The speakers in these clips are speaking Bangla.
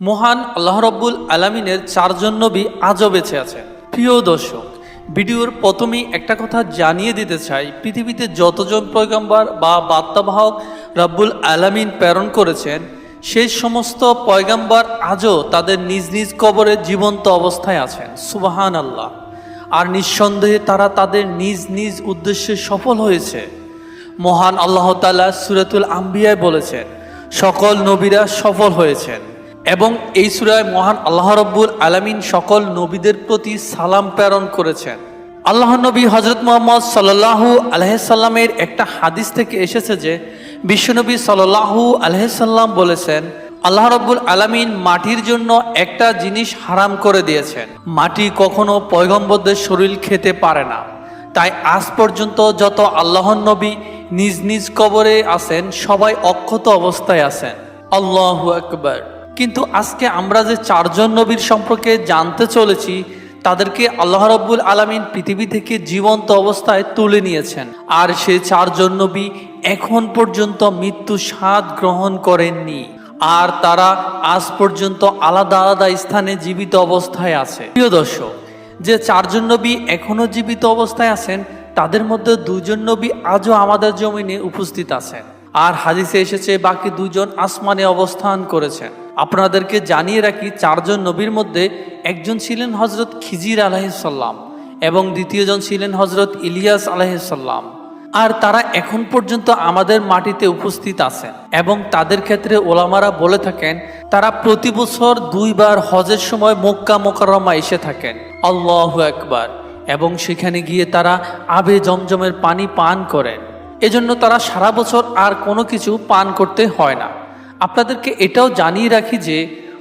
মহান আল্লাহ রব্বুল আলমিনের চারজন নবী আজও বেঁচে আছেন প্রিয় দর্শক, ভিডিওর প্রথমেই একটা কথা জানিয়ে দিতে চাই, পৃথিবীতে যতজন পয়গম্বর বা বার্তাবাহক রব্বুল আলামিন প্রেরণ করেছেন, সেই সমস্ত পয়গাম্বার আজও তাদের নিজ নিজ কবরে জীবন্ত অবস্থায় আছেন। সুবাহান আল্লাহ আর নিঃসন্দেহে তারা তাদের নিজ নিজ উদ্দেশ্যে সফল হয়েছে। মহান আল্লাহ তালা সুরাতুল আম্বিয়ায় বলেছেন, সকল নবীরা সফল হয়েছেন। এবং এই সুরায় মহান আল্লাহ রব্বুল আলামিন সকল নবীদের প্রতি সালাম প্রেরণ করেছেন। আল্লাহ নবী হজরত মোহাম্মদ সাল্লাহু আলহামের একটা হাদিস থেকে এসেছে যে, বিশ্বনবী সাল্লাহু আলহাম বলেছেন, আল্লাহ রব্বুল আলামিন মাটির জন্য একটা জিনিস হারাম করে দিয়েছেন। মাটি কখনো পয়গম্বরদের শরীর খেতে পারে না। তাই আজ পর্যন্ত যত আল্লাহর নবী নিজ নিজ কবরে আছেন, সবাই অক্ষত অবস্থায় আছেন। আল্লাহ আকবার। কিন্তু আজকে আমরা যে চারজন নবীর সম্পর্কে জানতে চলেছি, তাদেরকে আল্লাহ রব্বুল আলামিন পৃথিবী থেকে জীবন্ত অবস্থায় তুলে নিয়েছেন। আর সে চারজন নবী এখন পর্যন্ত মৃত্যু স্বাদ গ্রহণ করেননি। আর তারা আজ পর্যন্ত আলাদা আলাদা স্থানে জীবিত অবস্থায় আছে। প্রিয় দর্শক, যে চারজন নবী এখনও জীবিত অবস্থায় আছেন, তাদের মধ্যে দুজন নবী আজও আমাদের জমিনে উপস্থিত আছেন। আর হাদিসে এসেছে, বাকি দুজন আসমানে অবস্থান করেছেন। আপনাদেরকে জানিয়ে রাখি, চারজন নবীর মধ্যে একজন ছিলেন হজরত খিজির আলাহিসাল্লাম এবং দ্বিতীয়জন ছিলেন হজরত ইলিয়াস আলাহিসাল্লাম আর তারা এখন পর্যন্ত আমাদের মাটিতে উপস্থিত আছেন এবং তাদের ক্ষেত্রে ওলামারা বলে থাকেন, তারা প্রতি বছর দুইবার হজের সময় মক্কা মোকাররমা এসে থাকেন। আল্লাহ একবার এবং সেখানে গিয়ে তারা আবে জমজমের পানি পান করেন। এজন্য তারা সারা বছর আর কোনো কিছু পান করতে হয় না। আপনাদেরকে এটাও জানিয়ে রাখি যে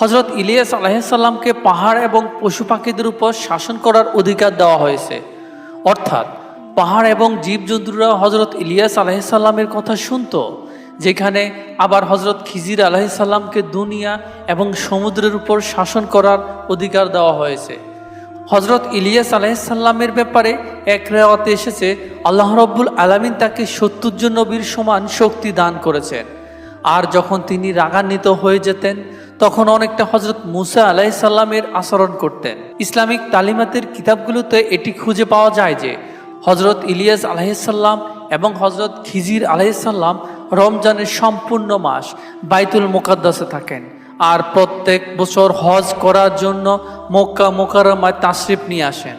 হজরত ইলিয়াস আলাহিসাল্লামকে পাহাড় এবং পশু পাখিদের উপর শাসন করার অধিকার দেওয়া হয়েছে। অর্থাৎ পাহাড় এবং জীবজন্তুরা হজরত ইলিয়াস আলাহিসাল্লামের কথা শুনতো, যেখানে আবার হজরত খিজির আলাহিসাল্লামকে দুনিয়া এবং সমুদ্রের উপর শাসন করার অধিকার দেওয়া হয়েছে। হজরত ইলিয়াস আলাহিসাল্লামের ব্যাপারে এক রেওয়াতে এসেছে, আল্লাহ রব্বুল আলামিন তাকে সত্তর নবীর সমান শক্তি দান করেছেন। আর যখন তিনি রাগান্বিত হয়ে যেতেন, তখন অনেকটা হজরত মুসা আলাহিসাল্লামের আচরণ করতেন। ইসলামিক তালিমাতের কিতাবগুলোতে এটি খুঁজে পাওয়া যায় যে হজরত ইলিয়াস আলাহিসাল্লাম এবং হজরত খিজির আলাহিসাল্লাম রমজানের সম্পূর্ণ মাস বাইতুল মোকাদ্দাসে থাকেন। আর প্রত্যেক বছর হজ করার জন্য মক্কা মোকারমায় তাশরিফ নিয়ে আসেন।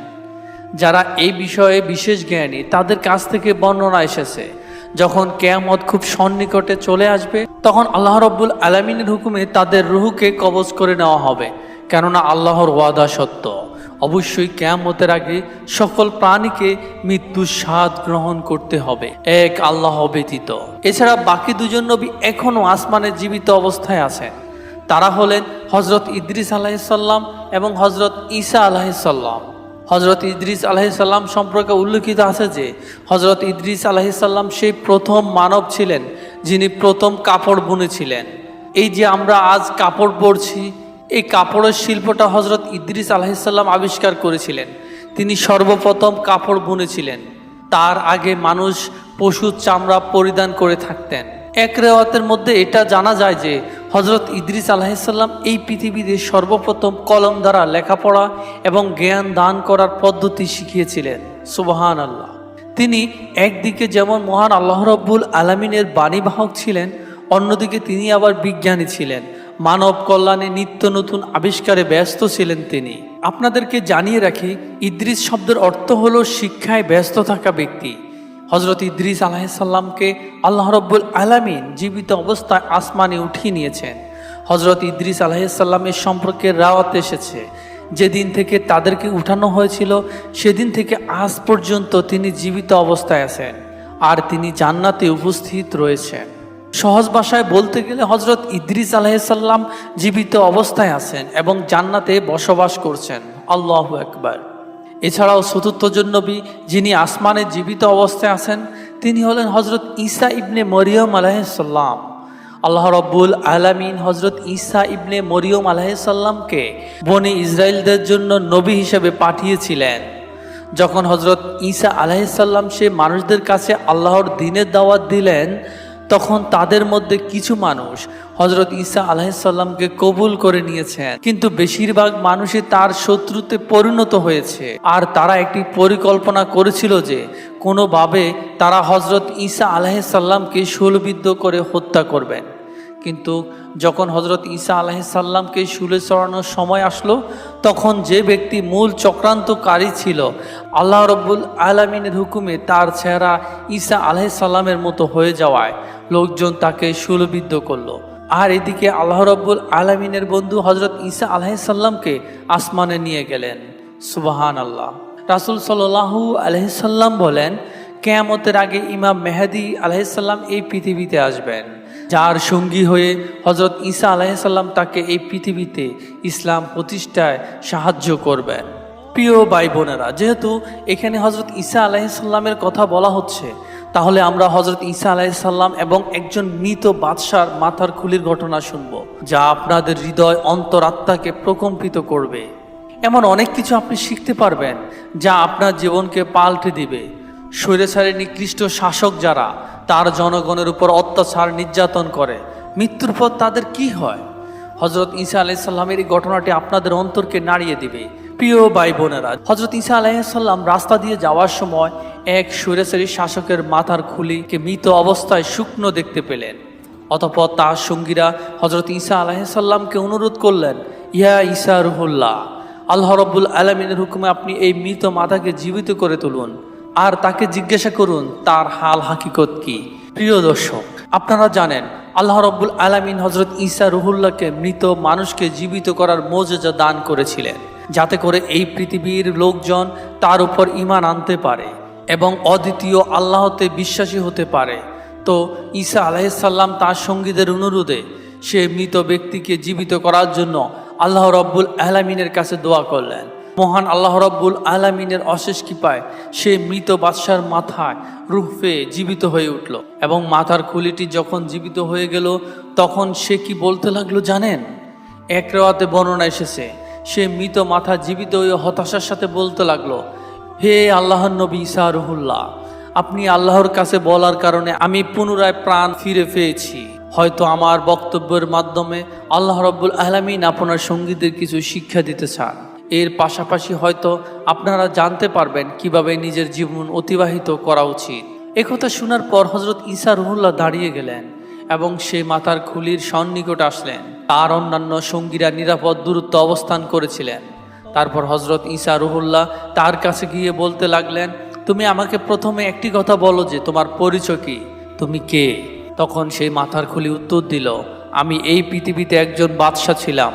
যারা এই বিষয়ে বিশেষ জ্ঞানী, তাদের কাছ থেকে বর্ণনা এসেছে যখন কেয়ামত খুব সন্নিকটে চলে আসবে, তখন আল্লাহ রব্বুল আলমিনের হুকুমে তাদের রুহুকে কবজ করে নেওয়া হবে। কেননা আল্লাহর ওয়াদা সত্য। অবশ্যই কেয়ামতের আগে সকল প্রাণীকে মৃত্যুর স্বাদ গ্রহণ করতে হবে। এক আল্লাহ ব্যতীত। এছাড়া বাকি দুজন নবী এখনও আসমানে জীবিত অবস্থায় আছেন। তারা হলেন হজরত ইদ্রিস আলাহিসাল্লাম এবং হজরত ঈসা আলাহিসাল্লাম হজরত ইদ্রিস আলাহিসাল্লাম সম্পর্কে উল্লেখিত আছে যে হজরত ইদ্রিস আলাহিসাল্লাম সেই প্রথম মানব ছিলেন যিনি প্রথম কাপড় বুনেছিলেন। এই যে আমরা আজ কাপড় পরছি, এই কাপড়ের শিল্পটা হজরত ইদ্রিস আলাহিসাল্লাম আবিষ্কার করেছিলেন। তিনি সর্বপ্রথম কাপড় বুনেছিলেন। তার আগে মানুষ পশুর চামড়া পরিধান করে থাকতেন। এক রেওয়াতের মধ্যে এটা জানা যায় যে হজরত ইদ্রিস আলাহিসাল্লাম এই পৃথিবীতে সর্বপ্রথম কলম দ্বারা লেখাপড়া এবং জ্ঞান দান করার পদ্ধতি শিখিয়েছিলেন। সুবাহান আল্লাহ তিনি একদিকে যেমন মহান আল্লাহ রব্বুল আলমিনের বাণীবাহক ছিলেন, অন্যদিকে তিনি আবার বিজ্ঞানী ছিলেন। মানব কল্যাণে নিত্য নতুন আবিষ্কারে ব্যস্ত ছিলেন তিনি। আপনাদেরকে জানিয়ে রাখি, ইদ্রিস শব্দের অর্থ হল শিক্ষায় ব্যস্ত থাকা ব্যক্তি। হজরত ইদ্রিস আলাহিসাল্লামকে আল্লাহ রব্বুল আলামিন জীবিত অবস্থায় আসমানে উঠিয়ে নিয়েছেন। হজরত ইদ্রিস আলাহিসাল্লামের সম্পর্কে রাওয়াত এসেছে। যেদিন থেকে তাদেরকে উঠানো হয়েছিল, সেদিন থেকে আজ পর্যন্ত তিনি জীবিত অবস্থায় আছেন আর তিনি জান্নাতে উপস্থিত রয়েছেন। সহজ ভাষায় বলতে গেলে হজরত ইদ্রিস আলাহিসাল্লাম জীবিত অবস্থায় আছেন এবং জান্নাতে বসবাস করছেন। আল্লাহ একবার এছাড়াও চতুর্থজন নবী যিনি আসমানে জীবিত অবস্থায় আছেন, তিনি হলেন হজরত ঈসা ইবনে মরিয়ম আলাহিসাল্লাম আল্লাহ রব্বুল আলামিন হজরত ঈসা ইবনে মরিয়ম আলাহিসাল্লামকে বনি ইসরায়েলদের জন্য নবী হিসেবে পাঠিয়েছিলেন। যখন হজরত ঈসা আলাহিসাল্লাম সে মানুষদের কাছে আল্লাহর দিনের দাওয়াত দিলেন, তখন তাদের মধ্যে কিছু মানুষ হজরত ঈসা আলাহিসাল্লামকে কবুল করে নিয়েছেন। কিন্তু বেশিরভাগ মানুষই তার শত্রুতে পরিণত হয়েছে। আর তারা একটি পরিকল্পনা করেছিল যে, কোনোভাবে তারা হজরত ঈসা আলাহিসাল্লামকে শুলবিদ্ধ করে হত্যা করবেন। কিন্তু যখন হজরত ঈসা আলাহিসাল্লামকে শুলে চড়ানোর সময় আসলো, তখন যে ব্যক্তি মূল চক্রান্তকারী ছিল, আল্লাহ রব্বুল আলমিনের হুকুমে তার চেহারা ঈসা আলাহিসাল্লামের মতো হয়ে যাওয়ায় লোকজন তাকে শুলবিদ্ধ করল। আর এদিকে আল্লাহ রব্বুল আলমিনের বন্ধু হজরত ঈসা আলাহিসাল্লামকে আসমানে নিয়ে গেলেন। সুবাহান আল্লাহ রাসুল সাল্লাহু আলহিসাল্লাম বলেন, কেয়ামতের আগে ইমাম মেহাদি আলাহিসাল্লাম এই পৃথিবীতে আসবেন। যার সঙ্গী হয়ে হজরত ঈসা আলাহিসাল্লাম তাকে এই পৃথিবীতে ইসলাম প্রতিষ্ঠায় সাহায্য করবেন। প্রিয় ভাই বোনেরা যেহেতু এখানে হজরত ঈসা আলাহিসাল্লামের কথা বলা হচ্ছে তাহলে আমরা হজরত ঈসা আলাহিসাল্লাম এবং একজন মৃত বাদশার মাথার খুলির ঘটনা শুনব, যা আপনাদের হৃদয় অন্তরাত্মাকে প্রকম্পিত করবে। এমন অনেক কিছু আপনি শিখতে পারবেন, যা আপনার জীবনকে পাল্টে দিবে। স্বৈরাচারী নিকৃষ্ট শাসক যারা, তার জনগণের উপর অত্যাচার নির্যাতন করে। মৃত্যুর পর তাদের কি হয়? হজরত ঈসা আলাইসাল্লামের এই ঘটনাটি আপনাদের অন্তরকে নাড়িয়ে দিবে। প্রিয় ভাই বোনেরা হজরত ঈসা আলাইসাল্লাম রাস্তা দিয়ে যাওয়ার সময় এক স্বৈরাচারী শাসকের মাথার খুলিকে মৃত অবস্থায় শুকনো দেখতে পেলেন। অতপর তার সঙ্গীরা হজরত ঈসা আলাহিসাল্লামকে অনুরোধ করলেন, ইয়া ইসা রুহুল্লাহ, আল্লাহ রব্বুল আলমিনের হুকুমে আপনি এই মৃত মাথাকে জীবিত করে তুলুন। আর তাকে জিজ্ঞাসা করুন, তার হাল হাকিকত কি? প্রিয় দর্শক, আপনারা জানেন, আল্লাহ রব্বুল আলমিন হজরত ঈসা রুহুল্লাহকে মৃত মানুষকে জীবিত করার মর্যাদা দান করেছিলেন। যাতে করে এই পৃথিবীর লোকজন তার উপর ইমান আনতে পারে এবং অদ্বিতীয় আল্লাহতে বিশ্বাসী হতে পারে। তো ঈসা আলাইসাল্লাম তার সঙ্গীদের অনুরোধে সে মৃত ব্যক্তিকে জীবিত করার জন্য আল্লাহ রব্বুল আলামিনের কাছে দোয়া করলেন। মহান আল্লাহ রব্বুল আলামিনের অশেষ কৃপায় সে মৃত বাদশার মাথায় রুহ পেয়ে জীবিত হয়ে উঠল এবং মাথার খুলিটি যখন জীবিত হয়ে গেল, তখন সে কি বলতে লাগল জানেন? এক রেওয়াতে বর্ণনা এসেছে সে মৃত মাথা জীবিত হয়ে হতাশার সাথে বলতে লাগল, হে আল্লাহর নবী ইসা রুহুল্লাহ, আপনি আল্লাহর কাছে বলার কারণে আমি পুনরায় প্রাণ ফিরে পেয়েছি। হয়তো আমার বক্তব্যের মাধ্যমে আল্লাহ রব্বুল আলমিন আপনার সঙ্গীদের কিছু শিক্ষা দিতে চান। এর পাশাপাশি হয়তো আপনারা জানতে পারবেন কীভাবে নিজের জীবন অতিবাহিত করা উচিত। একথা শোনার পর হজরত ঈসা রহুল্লাহ দাঁড়িয়ে গেলেন এবং সে মাথার খুলির সন্নিকট আসলেন। তার অন্যান্য সঙ্গীরা নিরাপদ দূরত্ব অবস্থান করেছিলেন। তারপর হজরত ঈসা রুহুল্লাহ তার কাছে গিয়ে বলতে লাগলেন, তুমি আমাকে প্রথমে একটি কথা বলো যে তোমার পরিচয় কি? তুমি কে? তখন সেই মাথার খুলি উত্তর দিল, আমি এই পৃথিবীতে একজন বাদশাহ ছিলাম।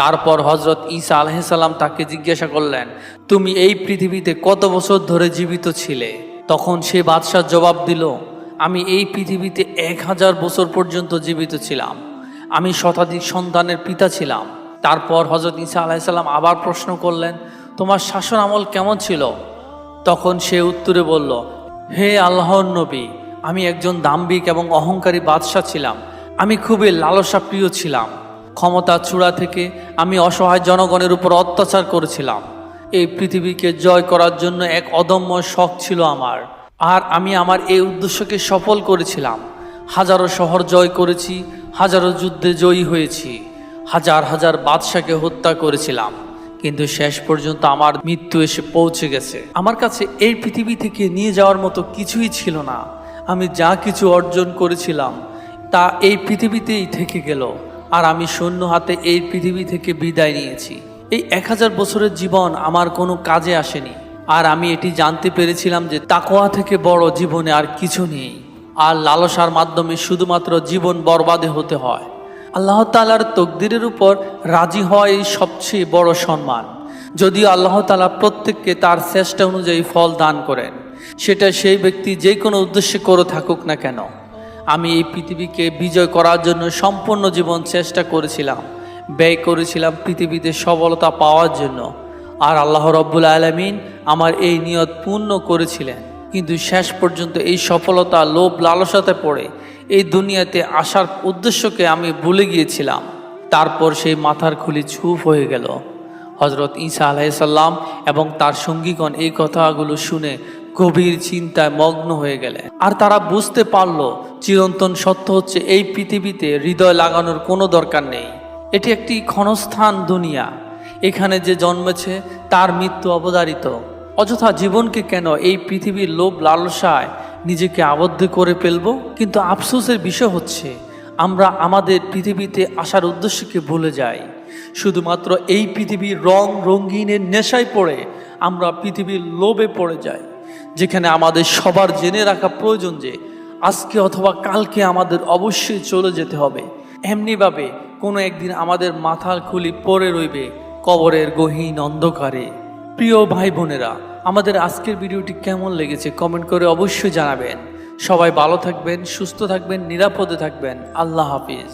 তারপর হজরত ঈসা আলহিসাল্লাম তাকে জিজ্ঞাসা করলেন, তুমি এই পৃথিবীতে কত বছর ধরে জীবিত ছিলে? তখন সে বাদশাহ জবাব দিল, আমি এই পৃথিবীতে এক হাজার বছর পর্যন্ত জীবিত ছিলাম। আমি শতাধিক সন্তানের পিতা ছিলাম। তারপর হজরত ঈসা আলাইসাল্লাম আবার প্রশ্ন করলেন, তোমার শাসন আমল কেমন ছিল? তখন সে উত্তরে বলল, হে আল্লাহর নবী, আমি একজন দাম্বিক এবং অহংকারী বাদশাহ ছিলাম। আমি খুবই লালসা প্রিয় ছিলাম। ক্ষমতা চূড়া থেকে আমি অসহায় জনগণের উপর অত্যাচার করেছিলাম। এই পৃথিবীকে জয় করার জন্য এক অদম্য শখ ছিল আমার। আর আমি আমার এই উদ্দেশ্যকে সফল করেছিলাম। হাজারো শহর জয় করেছি, হাজারো যুদ্ধে জয়ী হয়েছি, হাজার হাজার বাদশাকে হত্যা করেছিলাম। কিন্তু শেষ পর্যন্ত আমার মৃত্যু এসে পৌঁছে গেছে। আমার কাছে এই পৃথিবী থেকে নিয়ে যাওয়ার মতো কিছুই ছিল না। আমি যা কিছু অর্জন করেছিলাম, তা এই পৃথিবীতেই থেকে গেল। আর আমি শূন্য হাতে এই পৃথিবী থেকে বিদায় নিয়েছি। এই এক হাজার বছরের জীবন আমার কোনো কাজে আসেনি। আর আমি এটি জানতে পেরেছিলাম যে তাকোয়া থেকে বড় জীবনে আর কিছু নেই। আর লালসার মাধ্যমে শুধুমাত্র জীবন বরবাদে হতে হয়। আল্লাহ তালার তকদিরের উপর রাজি হওয়া এই সবচেয়ে বড় সম্মান। যদিও আল্লাহ তালা প্রত্যেককে তার চেষ্টা অনুযায়ী ফল দান করেন, সেটা সেই ব্যক্তি যে কোনো উদ্দেশ্যে করে থাকুক না কেন। আমি এই পৃথিবীকে বিজয় করার জন্য সম্পূর্ণ জীবন চেষ্টা করেছিলাম, ব্যয় করেছিলাম পৃথিবীতে সবলতা পাওয়ার জন্য। আর আল্লাহ রব্বুল আলমিন আমার এই নিয়ত পূর্ণ করেছিলেন। কিন্তু শেষ পর্যন্ত এই সফলতা, লোভ, লালসাতে পড়ে। এই দুনিয়াতে আসার উদ্দেশ্যকে আমি ভুলে গিয়েছিলাম। তারপর সেই মাথার খুলি ছুপ হয়ে গেল। হজরত ঈসা আলাইসাল্লাম এবং তার সঙ্গীগণ এই কথাগুলো শুনে গভীর চিন্তায় মগ্ন হয়ে গেলেন। আর তারা বুঝতে পারল, চিরন্তন সত্য হচ্ছে এই পৃথিবীতে হৃদয় লাগানোর কোনো দরকার নেই। এটি একটি ক্ষণস্থান দুনিয়া। এখানে যে জন্মেছে, তার মৃত্যু অবধারিত। অযথা জীবনকে কেন এই পৃথিবীর লোভ লালসায় নিজেকে আবদ্ধ করে ফেলব? কিন্তু আফসোসের বিষয় হচ্ছে, আমরা আমাদের পৃথিবীতে আসার উদ্দেশ্যকে ভুলে যাই। শুধুমাত্র এই পৃথিবীর রং রঙিনের নেশায় পড়ে আমরা পৃথিবীর লোভে পড়ে যাই, যেখানে আমাদের সবার জেনে রাখা প্রয়োজন যে আজকে অথবা কালকে আমাদের অবশ্যই চলে যেতে হবে। এমনিভাবে কোনো একদিন আমাদের মাথার খুলি পড়ে রইবে কবরের গহীন অন্ধকারে। প্রিয় ভাই বোনেরা আমাদের আজকের ভিডিওটি কেমন লেগেছে কমেন্ট করে অবশ্যই জানাবেন। সবাই ভালো থাকবেন, সুস্থ থাকবেন, নিরাপদে থাকবেন। আল্লাহ হাফিজ।